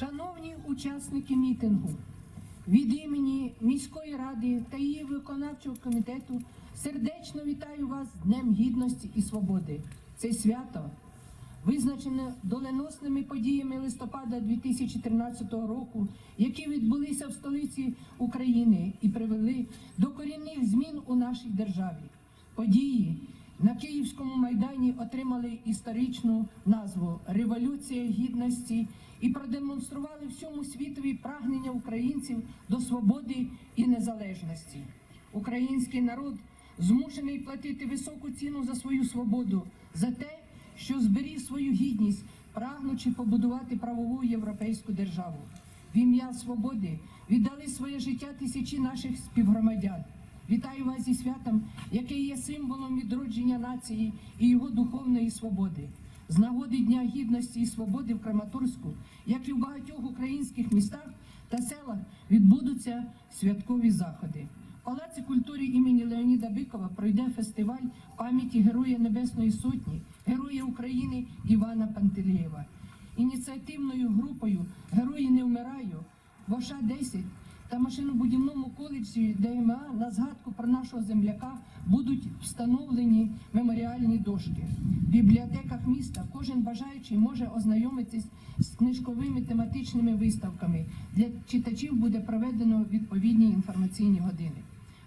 Шановні учасники мітингу, від імені міської ради та її виконавчого комітету сердечно вітаю вас з Днем Гідності і Свободи. Це свято визначене доленосними подіями листопада 2013 року, які відбулися в столиці України і привели до корінних змін у нашій державі. Події на Київському майдані отримали історичну назву Революція гідності і продемонстрували всьому світові прагнення українців до свободи і незалежності. Український народ змушений платити високу ціну за свою свободу, за те, що зберіг свою гідність, прагнучи побудувати правову європейську державу. В ім'я свободи віддали своє життя тисячі наших співгромадян. Вітаю вас зі святом, яке є символом відродження нації і його духовної свободи. З нагоди Дня гідності і свободи в Краматорську, як і в багатьох українських містах та селах, відбудуться святкові заходи. В Палаці культури імені Леоніда Бикова пройде фестиваль пам'яті Героя Небесної Сотні, Героя України Івана Пантелєєва. Ініціативною групою Герої не вмираю Воша 10 та машинобудівному коледжі ДМА на згадку про нашого земляка будуть встановлені меморіальні дошки. В бібліотеках міста кожен бажаючий може ознайомитись з книжковими тематичними виставками. Для читачів буде проведено відповідні інформаційні години.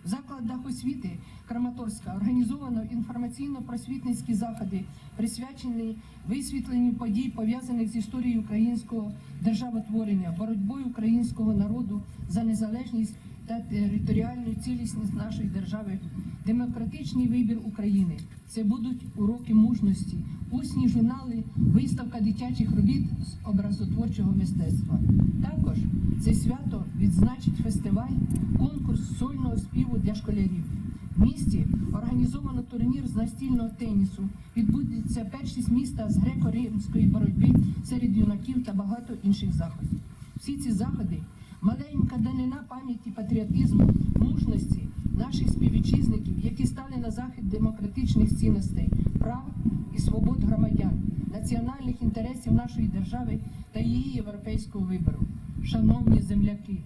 В закладах освіти Краматорська організовано інформаційно-просвітницькі заходи, присвячені висвітленню подій, пов'язаних з історією українського державотворення, боротьбою українського народу за незалежність та територіальну цілісність нашої держави, демократичний вибір України. Це будуть уроки мужності, усні журнали, виставка дитячих робіт з образотворчого мистецтва. Також це свято відзначить фестиваль, конкурс сольного співу для школярів. В місті організовано турнір з настільного тенісу. Відбудеться першість міста з греко-римської боротьби серед юнаків та багато інших заходів. Всі ці заходи маленька данина пам'яті патріотизму, мужності наших співвітчизників, які стали на захист демократичних цінностей, прав і свобод громадян, національних інтересів нашої держави та її європейського вибору. Шановні земляки,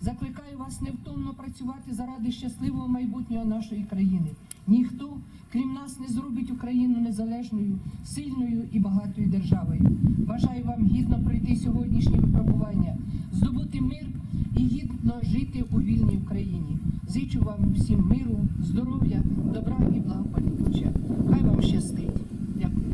закликаю вас невтомно працювати заради щасливого майбутнього нашої країни. Ніхто, крім нас, не зробить Україну незалежною, сильною і багатою державою. Бажаю вам гідно пройти сьогоднішні випробування, здобути мир і гідно жити у вільній Україні. Зичу вам всім миру, здоров'я, добра і благополуччя. Хай вам щастить. Дякую.